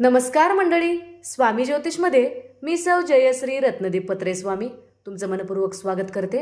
नमस्कार मंडळी स्वामी ज्योतिषमध्ये मी सौ जयश्री रत्नदीप पत्रे स्वामी तुमचं मनपूर्वक स्वागत करते.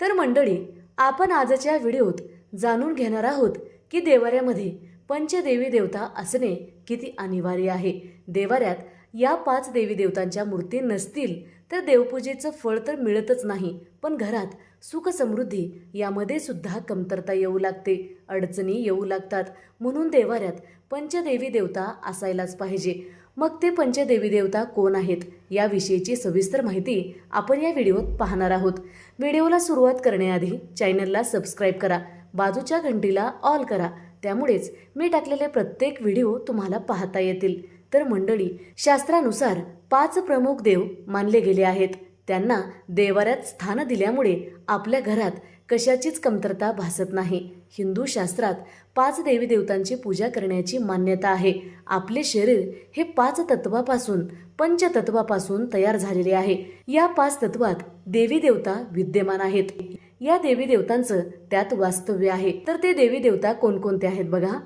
तर मंडळी आपण आजच्या व्हिडिओत जाणून घेणार आहोत की देवाऱ्यामध्ये पंचदेवी देवता असणे किती अनिवार्य आहे. देवाऱ्यात या पाच देवी देवतांच्या मूर्ती नसतील तर देवपूजेचं फळ तर मिळतच नाही पण घरात सुख समृद्धी यामध्ये सुद्धा कमतरता येऊ लागते अडचणी येऊ लागतात. म्हणून देवाऱ्यात पंचदेवी देवता असायलाच पाहिजे. मग ते पंचदेवी देवता कोण आहेत याविषयीची सविस्तर माहिती आपण या व्हिडिओत पाहणार आहोत. व्हिडिओला सुरुवात करण्याआधी चॅनलला सबस्क्राईब करा बाजूच्या घंटीला ऑल करा त्यामुळेच मी टाकलेले प्रत्येक व्हिडिओ तुम्हाला पाहता येतील. तर मंडळी शास्त्रानुसार पाच प्रमुख देव मानले गेले आहेत. त्यांना देवाऱ्यात स्थान दिल्यामुळे आपल्या घरात कशाचीच कमतरता भासत नाही. हिंदू शास्त्रात पाच देवी देवतांची पूजा करण्याची मान्यता आहे. आपले शरीर हे पाच तत्वापासून पंचतत्वापासून तयार झालेले आहे. या पाच तत्वात देवी देवता विद्यमान आहेत. या देवी देवतांचं त्यात वास्तव्य आहे. तर ते देवी देवता कोणकोणते आहेत बघा?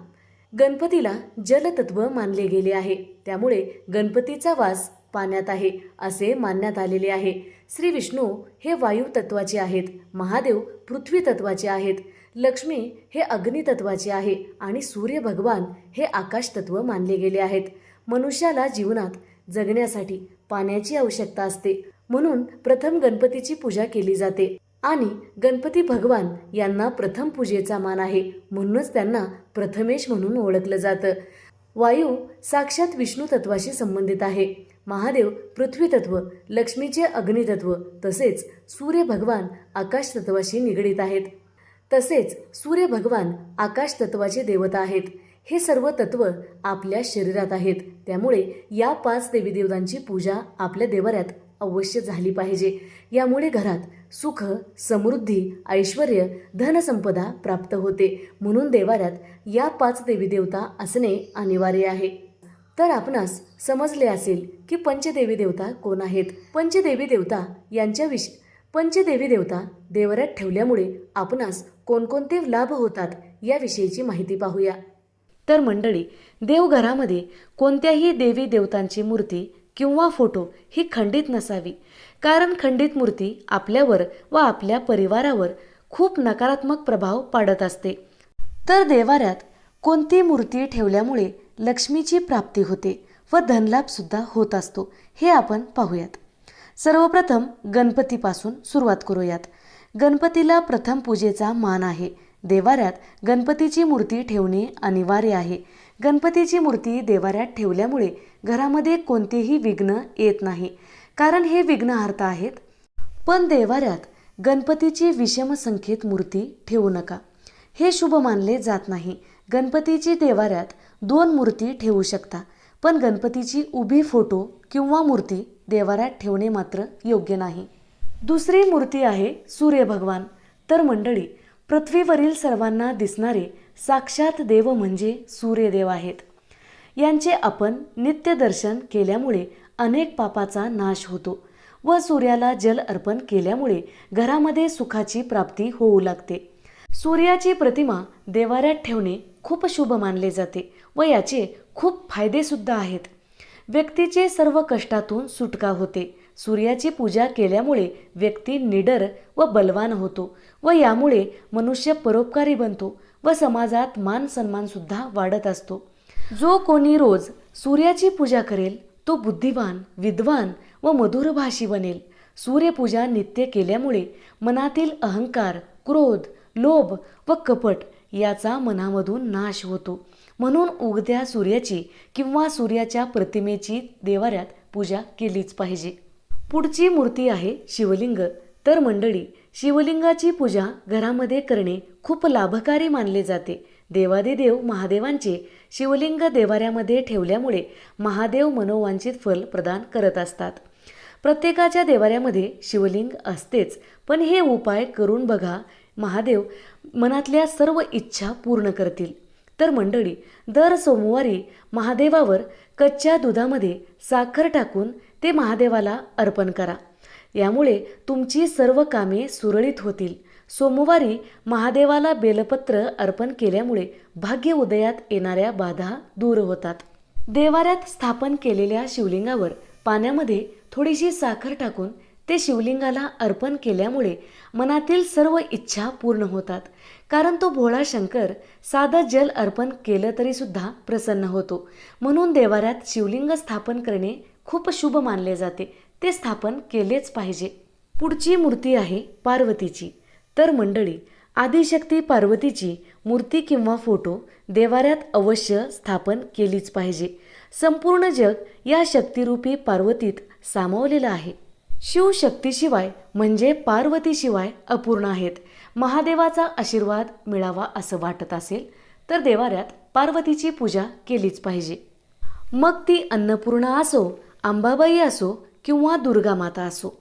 गणपतीला जलतत्व मानले गेले आहे. त्यामुळे गणपतीचा वास पाण्यात आहे असे मानण्यात आलेले आहे. श्री विष्णू हे वायू तत्वाचे आहेत महादेव पृथ्वी तत्वाचे आहेत लक्ष्मी हे अग्नितत्वाचे आहे आणि सूर्य भगवान हे आकाश तत्व मानले गेले आहेत. मनुष्याला जीवनात जगण्यासाठी पाण्याची आवश्यकता असते. म्हणून प्रथम गणपतीची पूजा केली जाते आणि गणपती भगवान यांना प्रथम पूजेचा मान आहे म्हणूनच त्यांना प्रथमेश म्हणून ओळखलं जातं. वायू साक्षात विष्णू तत्वाशी संबंधित आहे. महादेव पृथ्वी तत्व लक्ष्मीचे अग्नितत्व तसेच सूर्य भगवान आकाश तत्वाशी निगडीत आहेत. तसेच सूर्य भगवान आकाश तत्वाचे देवता आहेत. हे सर्व तत्व आपल्या शरीरात आहेत. त्यामुळे या पाच देवी देवतांची पूजा आपल्या देवाऱ्यात अवश्य झाली पाहिजे. यामुळे घरात सुख समृद्धी ऐश्वर धनसंपदा प्राप्त होते. म्हणून देवाऱ्यात या पाच देवी देवता असणे अनिवार्य आहे. तर आपणास समजले असेल की पंचदेवी देवता कोण आहेत? पंचदेवी देवता यांच्या विष पंचदेवी देवता देवऱ्यात ठेवल्यामुळे आपणास कोणकोणते लाभ होतात याविषयीची माहिती पाहूया. तर मंडळी देवघरामध्ये कोणत्याही देवी देवतांची मूर्ती किंवा फोटो ही खंडित नसावी. कारण खंडित मूर्ती आपल्यावर व आपल्या परिवारावर खूप नकारात्मक प्रभाव पाडत असते. तर देवाऱ्यात कोणती मूर्ती ठेवल्यामुळे लक्ष्मीची प्राप्ती होते व धनलाभ सुद्धा होत असतो हे आपण पाहूयात. सर्वप्रथम गणपतीपासून सुरुवात करूयात. गणपतीला प्रथम पूजेचा मान आहे. देवाऱ्यात गणपतीची मूर्ती ठेवणे अनिवार्य आहे. गणपतीची मूर्ती देवाऱ्यात ठेवल्यामुळे घरामध्ये कोणतेही विघ्न येत नाही. कारण हे विघ्नहार्थ आहेत. पण देवाऱ्यात गणपतीची विषम संख्येत मूर्ती ठेवू नका. हे शुभ मानले जात नाही. गणपतीची देवाऱ्यात दोन मूर्ती ठेवू शकता. पण गणपतीची उभी फोटो किंवा मूर्ती देवाऱ्यात ठेवणे मात्र योग्य नाही. दुसरी मूर्ती आहे सूर्य भगवान तर मंडळी पृथ्वीवरील सर्वांना दिसणारे साक्षात देव म्हणजे सूर्यदेव आहेत. यांचे आपण नित्यदर्शन केल्यामुळे अनेक पापाचा नाश होतो व सूर्याला जल अर्पण केल्यामुळे घरामध्ये सुखाची प्राप्ती होऊ लागते. सूर्याची प्रतिमा देवाऱ्यात ठेवणे खूप शुभ मानले जाते व याचे खूप फायदेसुद्धा आहेत. व्यक्तीचे सर्व कष्टातून सुटका होते. सूर्याची पूजा केल्यामुळे व्यक्ती निडर व बलवान होतो व यामुळे मनुष्य परोपकारी बनतो व समाजात मान सन्मान सुद्धा वाढत असतो. जो कोणी रोज सूर्याची पूजा करेल तो बुद्धिवान विद्वान व मधुरभाषी बनेल. सूर्यपूजा नित्य केल्यामुळे मनातील अहंकार क्रोध लोभ व कपट याचा मनामधून नाश होतो. म्हणून उगत्या सूर्याची किंवा सूर्याच्या प्रतिमेची देवाऱ्यात पूजा केलीच पाहिजे. पुढची मूर्ती आहे शिवलिंग. तर मंडळी शिवलिंगाची पूजा घरामध्ये करणे खूप लाभकारी मानले जाते. देवादिदेव महादेवांचे शिवलिंग देवाऱ्यामध्ये ठेवल्यामुळे महादेव मनोवांचित फल प्रदान करत असतात. प्रत्येकाच्या देवाऱ्यामध्ये शिवलिंग असतेच पण हे उपाय करून बघा महादेव मनातल्या सर्व इच्छा पूर्ण करतील. तर मंडळी दर सोमवारी महादेवावर कच्च्या दुधामध्ये साखर टाकून ते महादेवाला अर्पण करा. यामुळे तुमची सर्व कामे सुरळीत होतील. सोमवारी महादेवाला बेलपत्र अर्पण केल्यामुळे भाग्य उदयात येणाऱ्या बाधा दूर होतात. देवाऱ्यात स्थापन केलेल्या शिवलिंगावर पाण्यामध्ये थोडीशी साखर टाकून ते शिवलिंगाला अर्पण केल्यामुळे मनातील सर्व इच्छा पूर्ण होतात. कारण तो भोळा शंकर साधं जल अर्पण केलं तरी सुद्धा प्रसन्न होतो. म्हणून देवाऱ्यात शिवलिंग स्थापन करणे खूप शुभ मानले जाते. ते स्थापन केलेच पाहिजे. पुढची मूर्ती आहे पार्वतीची. तर मंडळी आदिशक्ती पार्वतीची मूर्ती किंवा फोटो देवाऱ्यात अवश्य स्थापन केलीच पाहिजे. संपूर्ण जग या शक्तिरूपी पार्वतीत सामावलेलं आहे. शिवशक्तीशिवाय म्हणजे पार्वतीशिवाय अपूर्ण आहेत. महादेवाचा आशीर्वाद मिळावा असं वाटत असेल तर देवाऱ्यात पार्वतीची पूजा केलीच पाहिजे. मग ती अन्नपूर्णा असो अंबाबाई असो किंवा दुर्गा माता असो.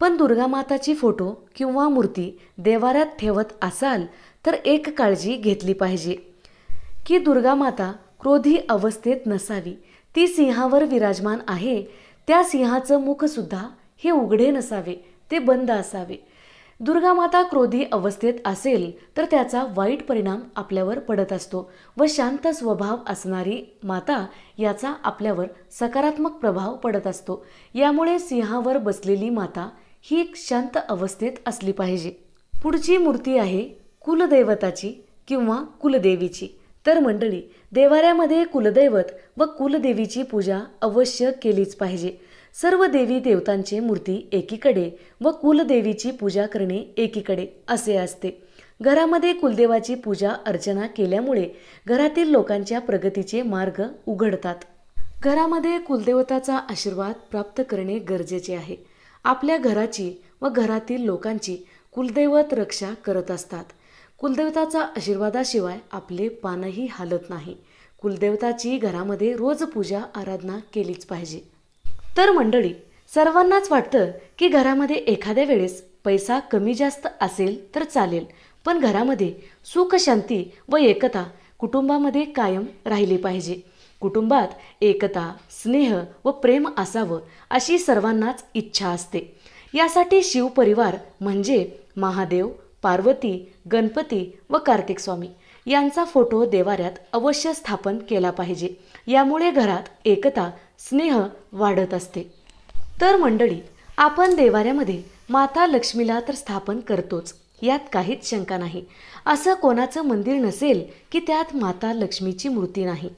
पण दुर्गा माताची फोटो किंवा मूर्ती देवाऱ्यात ठेवत असाल तर एक काळजी घेतली पाहिजे. की दुर्गा माता क्रोधी अवस्थेत नसावी. ती सिंहावर विराजमान आहे. त्या सिंहाचं मुखसुद्धा हे उघडे नसावे ते बंद असावे. दुर्गा माता क्रोधी अवस्थेत असेल तर त्याचा वाईट परिणाम आपल्यावर पडत असतो व शांत स्वभाव असणारी माता याचा आपल्यावर सकारात्मक प्रभाव पडत असतो. यामुळे सिंहावर बसलेली माता ही एक शांत अवस्थेत असली पाहिजे. पुढची मूर्ती आहे कुलदैवताची किंवा कुलदेवीची. तर मंडळी देवाऱ्यामध्ये कुलदैवत व कुलदेवीची पूजा अवश्य केलीच पाहिजे. सर्व देवी देवतांची मूर्ती एकीकडे व कुलदेवीची पूजा करणे एकीकडे असे असते. घरामध्ये कुलदेवाची पूजा अर्चना केल्यामुळे घरातील लोकांच्या प्रगतीचे मार्ग उघडतात. घरामध्ये कुलदेवताचा आशीर्वाद प्राप्त करणे गरजेचे आहे. आपल्या घराची व घरातील लोकांची कुलदैवत रक्षा करत असतात. कुलदेवताचा आशीर्वादाशिवाय आपले पानही हालत नाही. कुलदेवताची घरामध्ये रोज पूजा आराधना केलीच पाहिजे. तर मंडळी सर्वांनाच वाटतं की घरामध्ये एखाद्या वेळेस पैसा कमी जास्त असेल तर चालेल पण घरामध्ये सुख शांती व एकता कुटुंबामध्ये कायम राहिली पाहिजे. कुटुंबात एकता स्नेह व प्रेम असावं अशी सर्वांनाच इच्छा असते. यासाठी शिवपरिवार म्हणजे महादेव पार्वती गणपती व कार्तिक स्वामी यांचा फोटो देवाऱ्यात अवश्य स्थापन केला पाहिजे. यामुळे घरात एकता स्नेह वाढत असते. तर मंडळी आपण देवाऱ्यामध्ये माता लक्ष्मीला तर स्थापन करतोच यात काहीच शंका नाही. असं कोणाचं मंदिर नसेल की त्यात माता लक्ष्मीची मूर्ती नाही.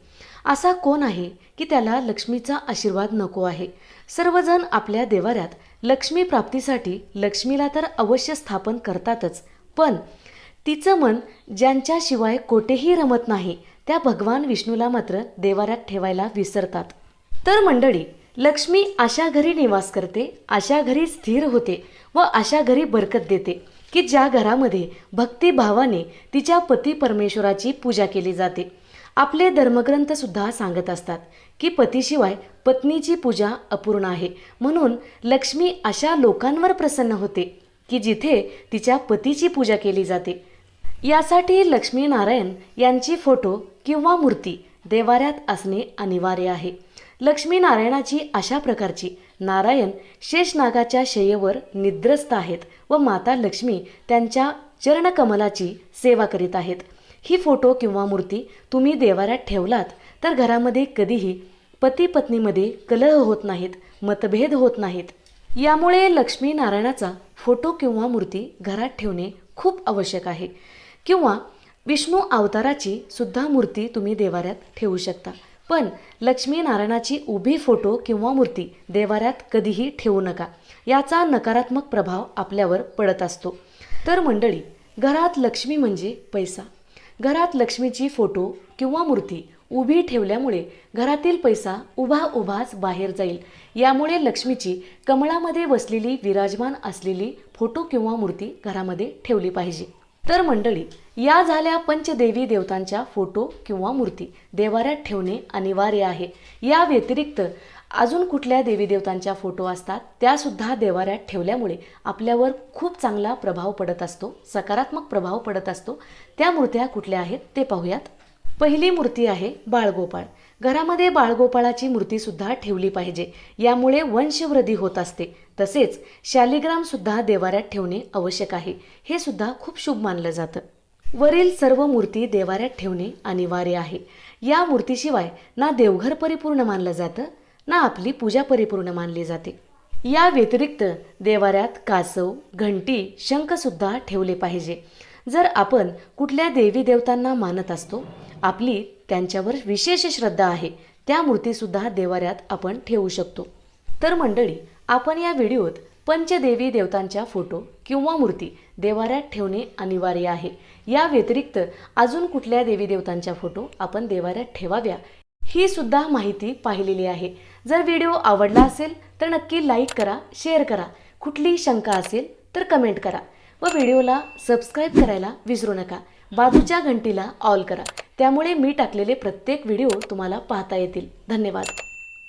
असा कोण आहे की त्याला लक्ष्मीचा आशीर्वाद नको आहे? सर्वजण आपल्या देवाऱ्यात लक्ष्मी प्राप्तीसाठी लक्ष्मीला तर अवश्य स्थापन करतातच पण तिचं मन ज्यांच्याशिवाय कोठेही रमत नाही त्या भगवान विष्णूला मात्र देवाऱ्यात ठेवायला विसरतात. तर मंडळी लक्ष्मी अशा घरी निवास करते अशा घरी स्थिर होते व अशा घरी बरकत देते की ज्या घरामध्ये भक्तिभावाने तिच्या पती परमेश्वराची पूजा केली जाते. आपले धर्मग्रंथसुद्धा सांगत असतात की पतीशिवाय पत्नीची पूजा अपूर्ण आहे. म्हणून लक्ष्मी अशा लोकांवर प्रसन्न होते की जिथे तिच्या पतीची पूजा केली जाते. यासाठी लक्ष्मी नारायण यांची फोटो किंवा मूर्ती देवाऱ्यात असणे अनिवार्य आहे. लक्ष्मीनारायणाची अशा प्रकारची. नारायण शेषनागाच्या शय्येवर निद्रस्त आहेत व माता लक्ष्मी त्यांच्या चरणकमलाची सेवा करीत आहेत. ही फोटो किंवा मूर्ती तुम्ही देवाऱ्यात ठेवलात तर घरामध्ये कधीही पती पत्नीमध्ये कलह होत नाहीत मतभेद होत नाहीत. यामुळे लक्ष्मीनारायणाचा फोटो किंवा मूर्ती घरात ठेवणे खूप आवश्यक आहे. किंवा विष्णू अवताराची सुद्धा मूर्ती तुम्ही देवाऱ्यात ठेवू शकता. पण लक्ष्मीनारायणाची उभी फोटो किंवा मूर्ती देवाऱ्यात कधीही ठेवू नका. याचा नकारात्मक प्रभाव आपल्यावर पडत असतो. तर मंडळी घरात लक्ष्मी म्हणजे पैसा. घरात लक्ष्मीची फोटो किंवा मूर्ती उभी ठेवल्यामुळे घरातील पैसा उभा उभाच बाहेर जाईल. यामुळे लक्ष्मीची कमळामध्ये बसलेली विराजमान असलेली फोटो किंवा मूर्ती घरामध्ये ठेवली पाहिजे. तर मंडळी या झाल्या पंचदेवी देवतांच्या फोटो किंवा मूर्ती देवाऱ्यात ठेवणे अनिवार्य आहे. या व्यतिरिक्त अजून कुठल्या देवी देवतांच्या फोटो असतात त्यासुद्धा देवाऱ्यात ठेवल्यामुळे आपल्यावर खूप चांगला प्रभाव पडत असतो सकारात्मक प्रभाव पडत असतो. त्या मूर्त्या कुठल्या आहेत ते पाहूयात. पहिली मूर्ती आहे बाळगोपाळ. घरामध्ये बाळगोपाळाची मूर्तीसुद्धा ठेवली पाहिजे. यामुळे वंशवृद्धी होत असते. तसेच शालिग्रामसुद्धा देवाऱ्यात ठेवणे आवश्यक आहे. हे सुद्धा खूप शुभ मानलं जातं. वरील सर्व मूर्ती देवाऱ्यात ठेवणे अनिवार्य आहे. या मूर्तीशिवाय ना देवघर परिपूर्ण मानलं जातं ना आपली पूजा परिपूर्ण मानली जाते. या व्यतिरिक्त देवाऱ्यात कासव घंटी शंखसुद्धा ठेवले पाहिजे. जर आपण कुठल्या देवी देवतांना मानत असतो आपली त्यांच्यावर विशेष श्रद्धा आहे त्या मूर्तीसुद्धा देवाऱ्यात आपण ठेवू शकतो. तर मंडळी आपण या व्हिडिओत पंचदेवी देवतांच्या फोटो किंवा मूर्ती देवाऱ्यात ठेवणे अनिवार्य आहे. या व्यतिरिक्त अजून कुठल्या देवी देवतांच्या फोटो आपण देवाऱ्यात ठेवाव्या ही सुद्धा माहिती पाहिलेली आहे. जर व्हिडिओ आवडला असेल तर नक्की लाईक करा शेअर करा. कुठलीही शंका असेल तर कमेंट करा व व्हिडिओला सबस्क्राईब करायला विसरू नका. बाजूच्या घंटीला ऑल करा. त्यामुळे मी टाकलेले प्रत्येक व्हिडिओ तुम्हाला पाहता येतील. धन्यवाद.